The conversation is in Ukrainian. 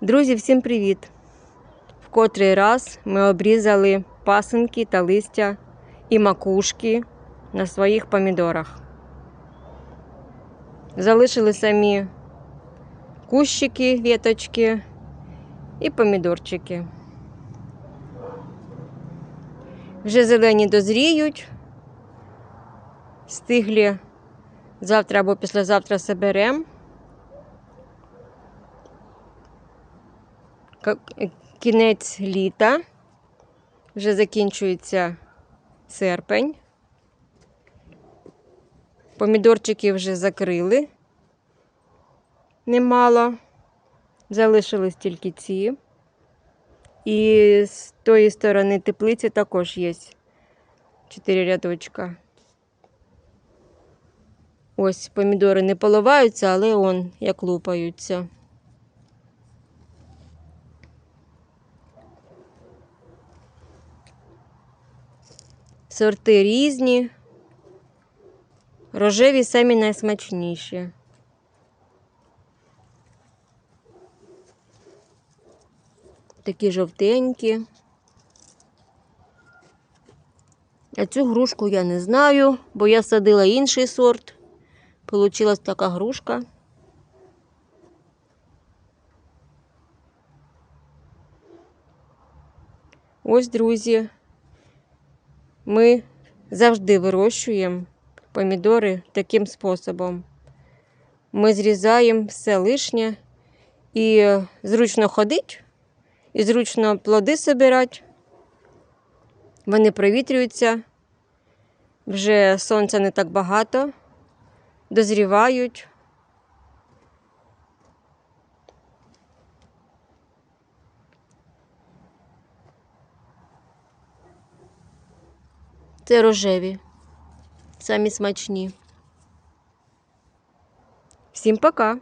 Друзі, всім привіт! В котрий раз ми обрізали пасинки та листя і макушки на своїх помідорах. Залишили самі кущики, віточки і помідорчики. Вже зелені дозріють, стиглі завтра або післязавтра соберемо. Кінець літа, вже закінчується серпень. Помідорчики вже закрили немало. Залишились тільки ці. І з тої сторони теплиці також є чотири рядочка. Ось помідори не поливаються, але он як лупаються. Сорти різні. Рожеві самі найсмачніші. Такі жовтенькі. А цю грушку я не знаю, бо я садила інший сорт. Получилась така грушка. Ось, друзі, ми завжди вирощуємо помідори таким способом. Ми зрізаємо все лишнє і е, зручно ходить, і зручно плоди збирати. Вони провітрюються, вже сонця не так багато, дозрівають. Це рожеві, самі смачні. Всім пока!